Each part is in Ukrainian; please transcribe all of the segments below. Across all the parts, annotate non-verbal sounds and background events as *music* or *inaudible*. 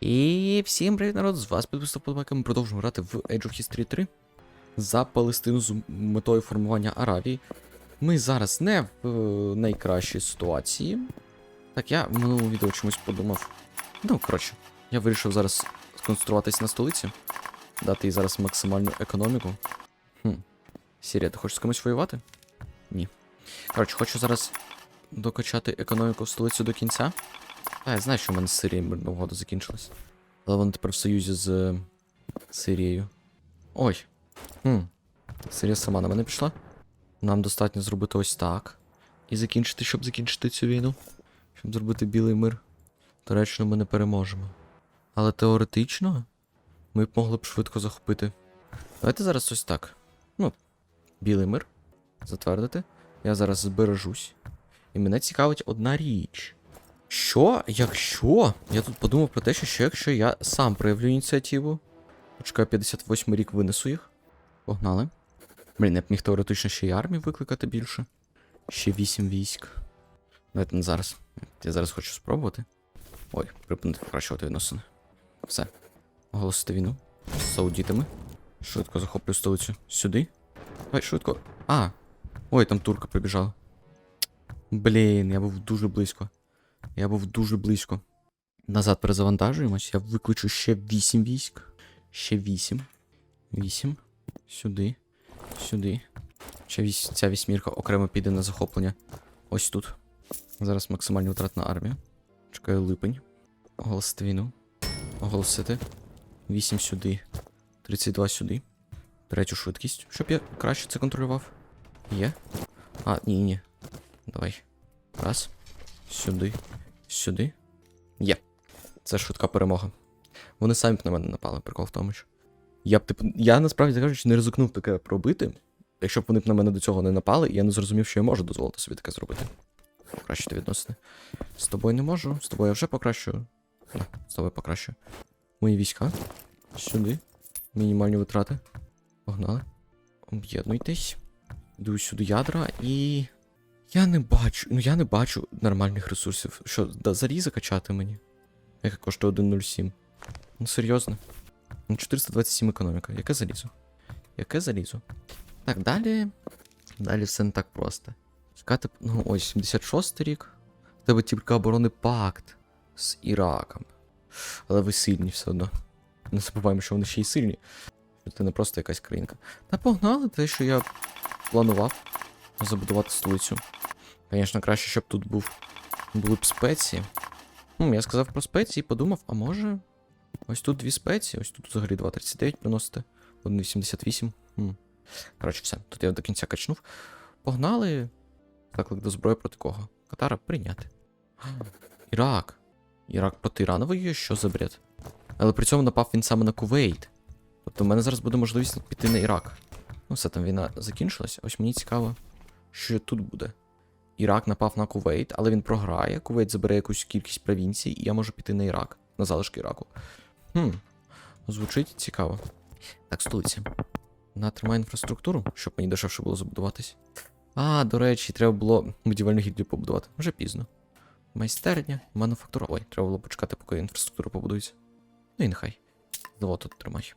І всім привіт, народ! З вас підписав подбайка. Ми продовжуємо грати в Age of History 3 за Палестину з метою формування Аравії. Ми зараз не в е, найкращій ситуації. Так, я в минулому відео чомусь подумав. Ну, коротше, я вирішив зараз сконцентруватись на столиці, дати їй зараз максимальну економіку. Хм. Сірія, ти хочеш з кимось воювати? Ні. Коротше, хочу зараз докачати економіку в столицю до кінця. А, я знаю, що в мене з Сирією мирна угода закінчилась. Але вони тепер в союзі з Сирією. Ой. Хм. Сирія сама на мене пішла. Нам достатньо зробити ось так. І закінчити, щоб закінчити цю війну. Щоб зробити білий мир. Туреччину ми не переможемо. Але теоретично ми б могли б швидко захопити. Давайте зараз ось так. Ну, білий мир. Затвердити. Я зараз збережусь. І мене цікавить одна річ. Що, якщо. Я тут подумав про те, що, що якщо я сам проявлю ініціативу. Почекаю, 58 рік винесу їх. Погнали. Блін, я б міг теоретично ще й армію викликати більше. Ще 8 військ. Давайте не зараз. Я зараз хочу спробувати. Ой, припинити покращувати відносини. Все. Оголосити війну. З саудітами. Швидко захоплю столицю. Сюди. Давай, швидко. А! Ой, там турка прибіжала. Блін, я був дуже близько. Я був дуже близько. Назад перезавантажуємось. Я викличу ще 8 військ. Ще 8. 8. Сюди. Сюди. Ще вісь... ця вісьмірка окремо піде на захоплення. Ось тут. Зараз максимальний витрат на армію. Чекаю липень. Оголосити війну. Оголосити. 8 сюди. 32 сюди. Третю швидкість, щоб я краще це контролював. Є. А, ні, ні. Давай. Раз. Сюди. Сюди. Є. Це швидка перемога. Вони самі б на мене напали, прикол в тому що. Я б типу. Я насправді кажучи, не ризикнув таке робити. Якщо б вони б на мене до цього не напали, я не зрозумів, що я можу дозволити собі таке зробити. Покращити відносини. З тобою не можу, з тобою я вже покращую. Да, з тобою покращую. Мої війська. Сюди. Мінімальні витрати. Погнали. Об'єднуйтесь. Йду сюди ядра і. Я не бачу, ну я не бачу нормальних ресурсів. Що, да, зарі закачати мені? Яка коштує 1.07. Ну серйозно. Ну 427 економіка. Яке залізо? Яке залізо? Так, далі. Далі все не так просто. Чекати, ну ось 76 рік. У тебе тільки оборонний пакт з Іраком. Але ви сильні все одно. Не забуваємо, що вони ще й сильні. Це не просто якась країнка. Та погнали те, що я планував забудувати столицю. Звісно, краще, щоб тут був були б спеції. Ну, я сказав про спеції, подумав, а може. Ось тут дві спеції, ось тут взагалі 2,39 приносити. 1,88. Коротше, все. Тут я до кінця качнув. Погнали. Заклик до зброї проти кого? Катара прийняти. Ірак. Ірак проти Ірана воює, що за бред? Але при цьому напав він саме на Кувейт. Тобто в мене зараз буде можливість піти на Ірак. Ну, все там війна закінчилась. Ось мені цікаво, що тут буде. Ірак напав на Кувейт, але він програє. Кувейт забере якусь кількість провінцій, і я можу піти на Ірак, на залишки Іраку. Хм, звучить цікаво. Так, столиця. Вона тримає інфраструктуру, щоб мені дешевше було забудуватись. А, до речі, треба було будівельну гільдію побудувати. Вже пізно. Майстерня, мануфактура. Ой, треба було почекати, поки інфраструктура побудується. Ну і нехай. Завод тут тримай.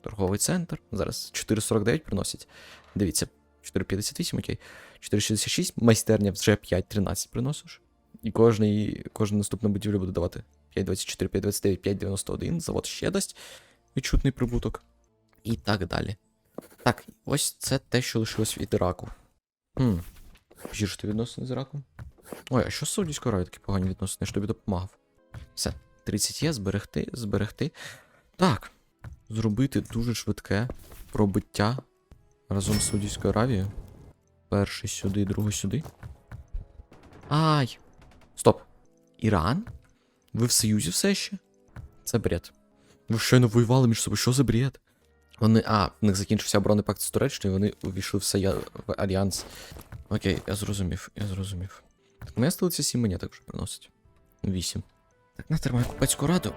Торговий центр. Зараз 4,49 приносять. Дивіться, 4,58, окей. 4,66, майстерня вже 5,13 приносиш. І кожний, кожна наступна будівля буде давати 5,24, 5,29, 5,91. Завод ще дасть відчутний прибуток. І так далі. Так, ось це те, що лишилось від Іраку. Хм. Погіршити відносини з Іраком. Ой, а що з Саудівською Аравією такі погані відносини? Ж тобі допомагав. Все, 30 є, зберегти, зберегти. Так. Зробити дуже швидке пробиття разом з Саудівською Аравією. Перший сюди, другий сюди. Ай! Стоп. Іран? Ви в Союзі все ще? Це бред. Ви щойно воювали між собою, що за бред? Вони. А, в них закінчився оборонний пакт з Туреччиною, вони увійшли в, соя... в Альянс. Окей, я зрозумів, я зрозумів. Так, моя столиця 7 мені також приносить. 8. Так, не тримаю купецьку раду.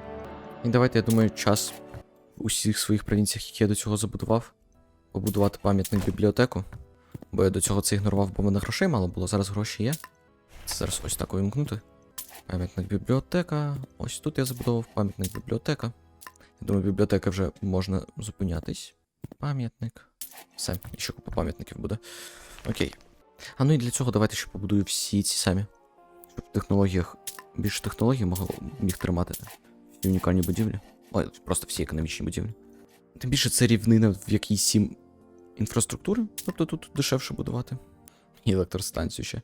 І давайте, я думаю, час в усіх своїх провінціях, які я до цього забудував, побудувати пам'ятну бібліотеку. Бо я до цього це ігнорував, бо в мене грошей мало було, зараз гроші є. Зараз ось так увімкнути. Пам'ятник бібліотека. Ось тут я забудовував пам'ятник бібліотека. Я думаю, бібліотека вже можна зупинятись. Пам'ятник. Все, ще купа пам'ятників буде. Окей. А ну і для цього давайте ще побудую всі ці самі. Щоб в технологіях більше технологій міг тримати всі унікальні будівлі. Ой, просто всі економічні будівлі. Тим більше це рівнина, в якій сім інфраструктури, тобто тут дешевше будувати. І електростанцію ще.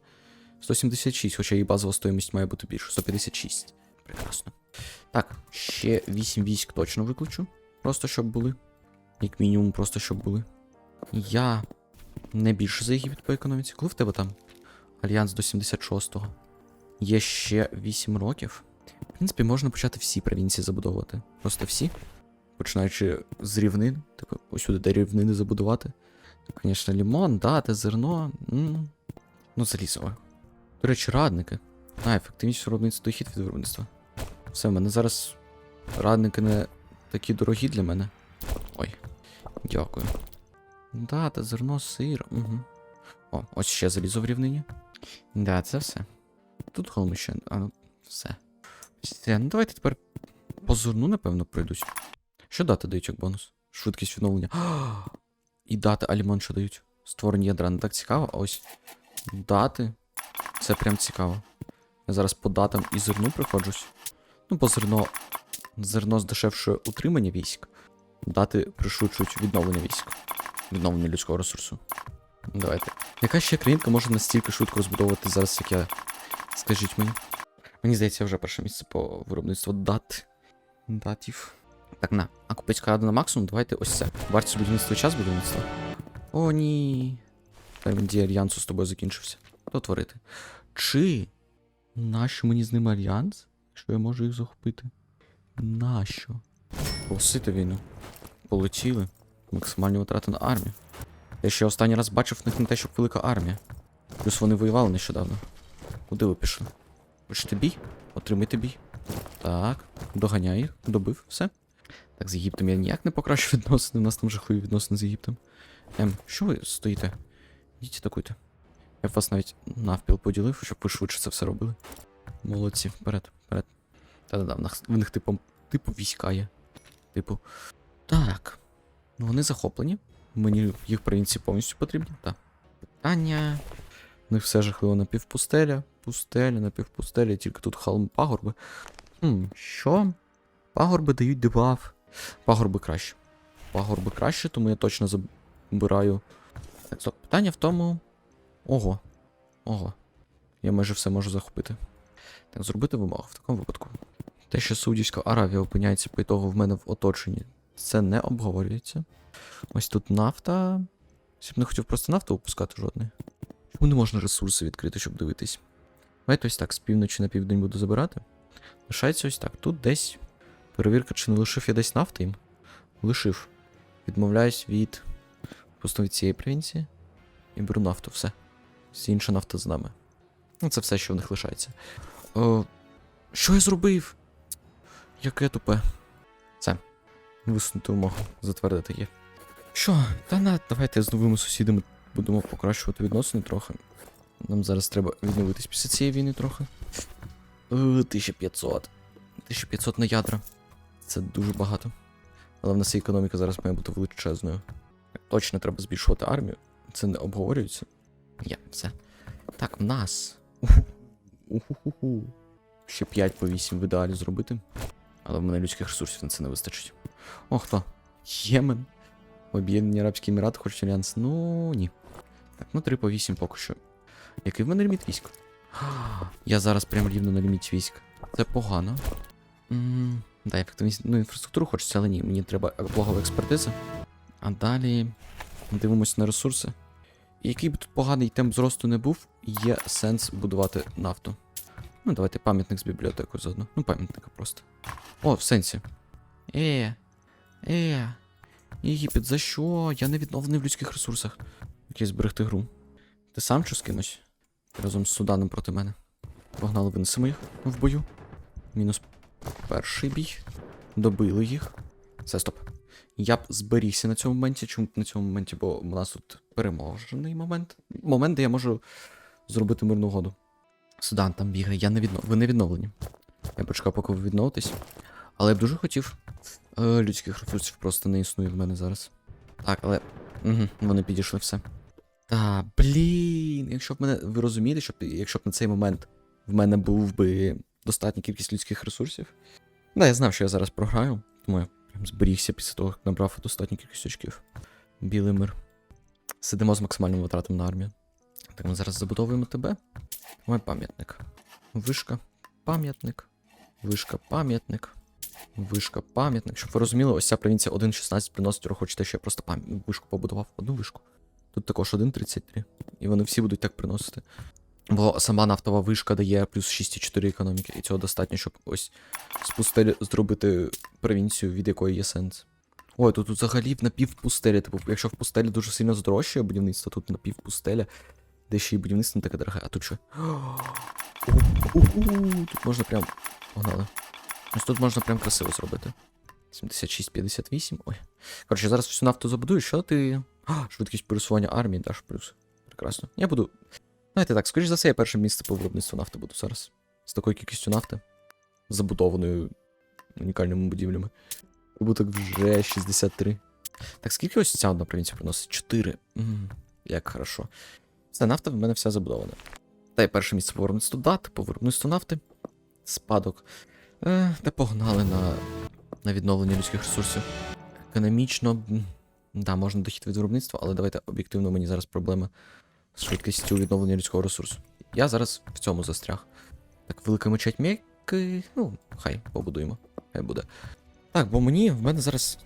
176, хоча і базова стоїмість має бути більше. 156. Прекрасно. Так, ще 8 військ точно викличу. Просто щоб були. Як мінімум, просто щоб були. Я не більше за Єгипет по економіці. Коли в тебе там? Альянс до 76-го. Є ще 8 років. В принципі, можна почати всі провінції забудовувати. Просто всі. Починаючи з рівнин. Типу, ось сюди де рівнини забудувати. Звісно, лімон, дати, зерно. м. Ну, залізово. До речі, радники. А, ефективність виробництва дохід від виробництва. Все, в мене зараз радники не такі дорогі для мене. Ой. Дякую. Да, та зерно, сир. Угу. О, ось ще залізо в рівнині. Да, це все. Тут холм ще. А, ну, все. Все, ну давайте тепер по зерну, напевно, пройдусь. Що дати дають як бонус? Швидкість відновлення. *gasps* І дати алімон що дають. Створення ядра не так цікаво, а ось дати. Це прям цікаво. Я зараз по датам і зерну приходжусь. Ну, по зерно. Зерно здешевшує утримання військ. Дати пришвидшують відновлення військ. Відновлення людського ресурсу. Давайте. Яка ще країнка може настільки швидко розбудовувати зараз, як я. Скажіть мені. Мені здається, вже перше місце по виробництву дат. Датів. Так, на. А купецька рада на максимум, давайте ось це. Вартість будівництва час будівництва. О, ні. Дії альянсу з тобою закінчився. Що творити? Чи нащо мені з ними альянс? Що я можу їх захопити? Нащо? Полосити війну. Полетіли. Максимальні витрати на армію. Я ще останній раз бачив в них не те, щоб велика армія. Плюс вони воювали нещодавно. Куди ви пішли? Хочете бій? Отримайте бій. Так, доганяй їх, добив, все. Так, з Єгиптом я ніяк не покращу *laughs* відносини, у нас там жахливі відносини з Єгиптом. Ем, що ви стоїте? Йдіть атакуйте. Я б вас навіть навпіл поділив, щоб ви швидше це все робили. Молодці, вперед, вперед. Та-да-да, в них, в них типу, типу війська є. Типу. Так. Ну вони захоплені. Мені їх провінції повністю потрібні. Так. Питання. У них все жахливо напівпустеля. Пустеля, напівпустеля, тільки тут холм пагорби. Хм, що? Пагорби дають дебаф. Пагорби краще. Пагорби краще, тому я точно забираю. Стоп. Питання в тому. Ого. Ого. Я майже все можу захопити. Так, зробити вимогу в такому випадку. Те, що Саудівська Аравія опиняється по ітогу в мене в оточенні, це не обговорюється. Ось тут нафта. Я б не хотів просто нафту випускати жодної. Чому не можна ресурси відкрити, щоб дивитись? Давайте ось так, з півночі на південь буду забирати. Лишається ось так. Тут десь. Перевірка, чи не лишив я десь нафти їм. Лишив. Відмовляюсь від. Просто від цієї провінції. І беру нафту, все. Всі інша нафта з нами. Ну, це все, що в них лишається. О, що я зробив? Яке тупе. Це. Висунути вимогу, затвердити є. Що? Та на, давайте з новими сусідами будемо покращувати відносини трохи. Нам зараз треба відновитись після цієї війни трохи. Е, 1500. 1500 на ядра. Це дуже багато. Але в нас і економіка зараз має бути величезною. Точно треба збільшувати армію. Це не обговорюється. Є, все. Так, в нас. Уху-ху-ху. Ще 5 по 8 в ідеалі зробити. Але в мене людських ресурсів на це не вистачить. О, хто? Ємен. Об'єднані Арабські Емірати хочуть альянс. Ну ні. Так, ну 3 по 8 поки що. Який в мене ліміт військ? *gasps* Я зараз прям рівно на ліміті військ. Це погано. М, Да, ефективність. Ну, інфраструктуру хочеться, але ні, мені треба благова експертиза. А далі дивимося на ресурси. І який би тут поганий темп зросту не був, є сенс будувати нафту. Ну, давайте пам'ятник з бібліотекою заодно. Ну, пам'ятника просто. О, в сенсі. Е. Е. Єгипет, за що? Я не відновлений в людських ресурсах. Який зберегти гру. Ти сам з кимось? Разом з Суданом проти мене. Погнали, винесемо їх в бою. Мінус перший бій. Добили їх. Все, стоп. Я б зберігся на цьому моменті. Чому на цьому моменті? Бо у нас тут переможений момент. Момент, де я можу зробити мирну угоду. Судан там бігає, я не відно... ви не відновлені. Я почекав, поки ви відновитесь. Але я б дуже хотів. Е, людських ресурсів просто не існує в мене зараз. Так, але. Угу, вони підійшли все. Та, блін, якщо б мене. Ви розумієте, що якщо б на цей момент в мене був би достатня кількість людських ресурсів. Да, я знав, що я зараз програю, тому я прям зберігся після того, як набрав достатню кількість очків. Білий мир. Сидимо з максимальним витратом на армію. Так, ми зараз забудовуємо тебе. Мой пам'ятник. Вишка, пам'ятник. Вишка, пам'ятник. Вишка, пам'ятник. Щоб ви розуміли, ось ця провінція 1.16 приносить, ви хочете, що я просто пам... вишку побудував. Одну вишку. Тут також 1.33. І вони всі будуть так приносити. Бо сама нафтова вишка дає плюс 6,4 економіки, і цього достатньо, щоб ось з пустелі зробити провінцію, від якої є сенс. Ой, тут, тут взагалі напівпустелі. Типу, якщо в пустелі дуже сильно здорожчує будівництво, тут напівпустеля, де ще й будівництво не таке дороге, а тут що? *gasps* Тут можна прям. Погнали. Ось тут можна прям красиво зробити. 76-58. Ой. Коротше, зараз всю нафту забудую, що ти. А, *gasps* швидкість пересування армії даш плюс. Прекрасно. Я буду. Знаєте так, скоріш за все, я перше місце по виробництву нафти буду зараз. З такою кількістю нафти. Забудованою унікальними будівлями. Прибуток вже 63. Так, скільки ось ця одна провінція приносить? 4. М, як хорошо. Все, нафта в мене вся забудована. Та й перше місце по виробництву дат, по виробництву нафти. Спадок. Е, та погнали на, на відновлення людських ресурсів. Економічно. м, Да, можна дохід від виробництва, але давайте об'єктивно мені зараз проблема з швидкістю відновлення людського ресурсу. Я зараз в цьому застряг. Так, велика мечеть Мекки, ну, хай побудуємо. Хай буде. Так, бо мені в мене зараз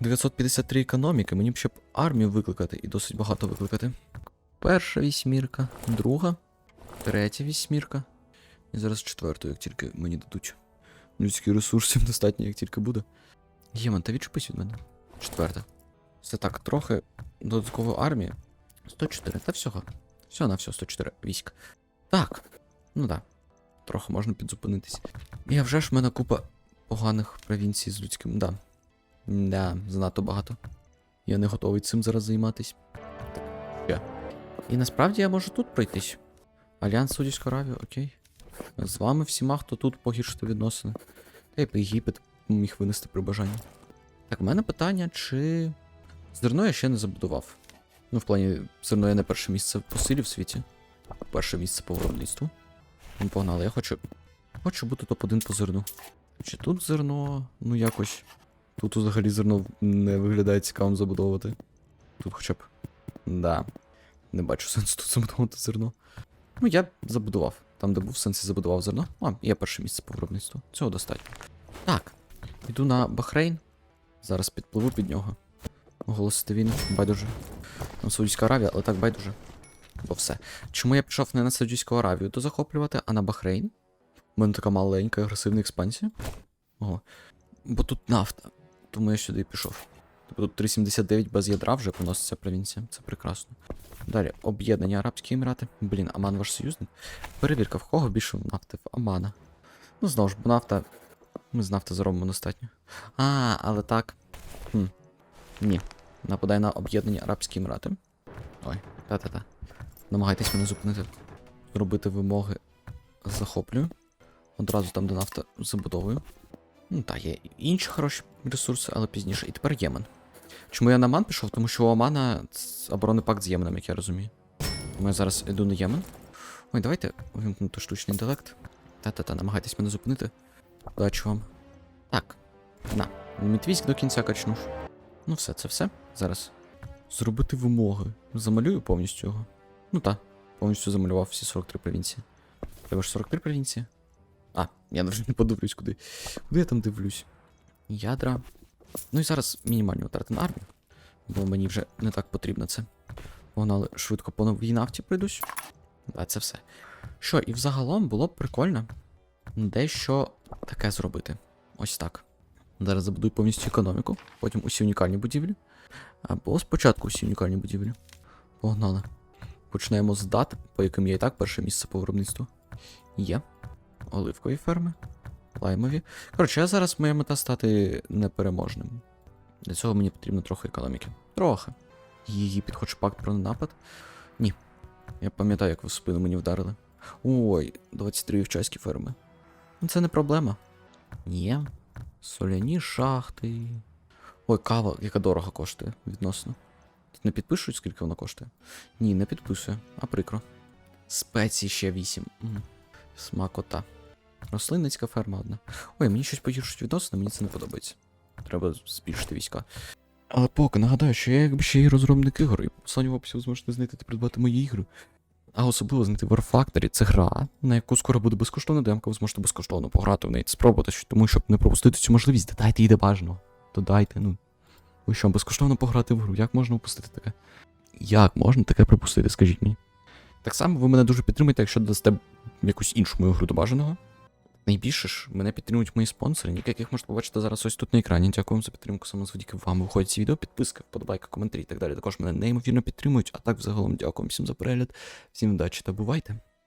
953 економіки, мені б ще б армію викликати і досить багато викликати. Перша вісьмірка, друга, третя вісьмірка. І зараз четверту, як тільки мені дадуть. Людських ресурсів достатньо, як тільки буде. Єман, та відчепись від мене. Четверта. Все так, трохи додаткової армії. 104, та всього. Всього на все 104 військ. Так. Ну да. Трохи можна підзупинитись. І вже ж в мене купа поганих провінцій з людським. Да. Да, занадто багато. Я не готовий цим зараз займатись. Ще. І насправді я можу тут пройтись. Альянс Саудівської Аравії, окей. З вами всіма, хто тут погіршити відносини. Та й Єгипет міг винести при бажанні. Так, в мене питання, чи. Зерно я ще не забудував. Ну, в плані, зерно я не перше місце по силі в світі. Перше місце по виробництву. Ну, погнали, я хочу. Хочу бути топ-1 по зерну. Чи тут зерно, ну якось. Тут взагалі зерно не виглядає цікавим забудовувати. Тут хоча б. Да. Не бачу *laughs* сенсу тут забудовувати зерно. Ну, я забудував. Там, де був сенс, я забудував зерно. А, є перше місце по виробництву. Цього достатньо. Так. Йду на Бахрейн. Зараз підпливу під нього. Оголосити війну. Байдуже. Там Саудівська Аравія, але так байдуже. Бо все. Чому я пішов не на Саудівську Аравію то захоплювати, а на Бахрейн? У мене така маленька агресивна експансія. Ого. Бо тут нафта. Тому я сюди пішов. Тобто тут 379 без ядра вже поноситься провінція. Це прекрасно. Далі, об'єднані Арабські Емірати. Блін, Аман ваш союзник. Перевірка, в кого більше нафти? В Амана. Ну, знову ж, бо нафта. Ми з нафти заробимо достатньо. А, але так. Хм. Ні. Нападай на об'єднані Арабські Емірати. Ой, та-та-та. Намагайтесь мене зупинити. Робити вимоги захоплюю. Одразу там, де нафта забудовую. Ну, так, є інші хороші ресурси, але пізніше. І тепер Ємен. Чому я на Ман пішов? Тому що у Омана оборонний пакт з Єменом, як я розумію. Тому я зараз йду на Ємен. Ой, давайте вимкнути штучний інтелект. Та-та-та, намагайтесь мене зупинити. Удачі вам. Так. На. Мітвійськ до кінця качнув. Ну все, це все. Зараз. Зробити вимоги. Замалюю повністю його. Ну так, повністю замалював всі 43 провінції. Треба ж 43 провінції? А, я навіть не подивлюсь куди. Куди я там дивлюсь? Ядра. Ну і зараз мінімальні витрати на армію. Бо мені вже не так потрібно це. Погнали швидко по новій нафті прийдусь. А це все. Що, і взагалом було б прикольно дещо таке зробити. Ось так. Зараз забудую повністю економіку, потім усі унікальні будівлі. Або спочатку усі унікальні будівлі. Погнали. Почнемо з дат, по яким є і так перше місце по виробництву. Є. Оливкові ферми. Лаймові. Коротше, я зараз моя мета стати непереможним. Для цього мені потрібно трохи економіки. Трохи. Її підхоче пакт про напад? Ні. Я пам'ятаю, як ви в спину мені вдарили. Ой, 23 вчаські ферми. Ну це не проблема. Є. Соляні шахти. Ой, кава, яка дорого коштує відносно. Тут не підпишуть, скільки вона коштує? Ні, не підписує, а прикро. Спеції ще 8. М. Смакота. Рослинницька ферма одна. Ой, мені щось погіршують відносини, мені це не подобається. Треба збільшити війська. Але поки нагадаю, що я якби ще й розробник ігор, і послання в описі ви зможете знайти та придбати мої ігри. А особливо знайти War Factory, це гра, на яку скоро буде безкоштовна демка, ви зможете безкоштовно пограти в неї, спробувати, тому щоб не пропустити цю можливість, додайте її де бажано. Додайте, ну. Ви що, безкоштовно пограти в гру? Як можна упустити таке? Як можна таке припустити, скажіть мені? Так само ви мене дуже підтримуєте, якщо дасте якусь іншу мою гру до бажаного. Найбільше ж мене підтримують мої спонсори, яких можете побачити зараз ось тут на екрані. Дякую вам за підтримку, саме завдяки вам виходять ці відео, підписка, вподобайка, коментарі і так далі. Також мене неймовірно підтримують. А так, взагалом, дякую всім за перегляд, всім удачі та бувайте!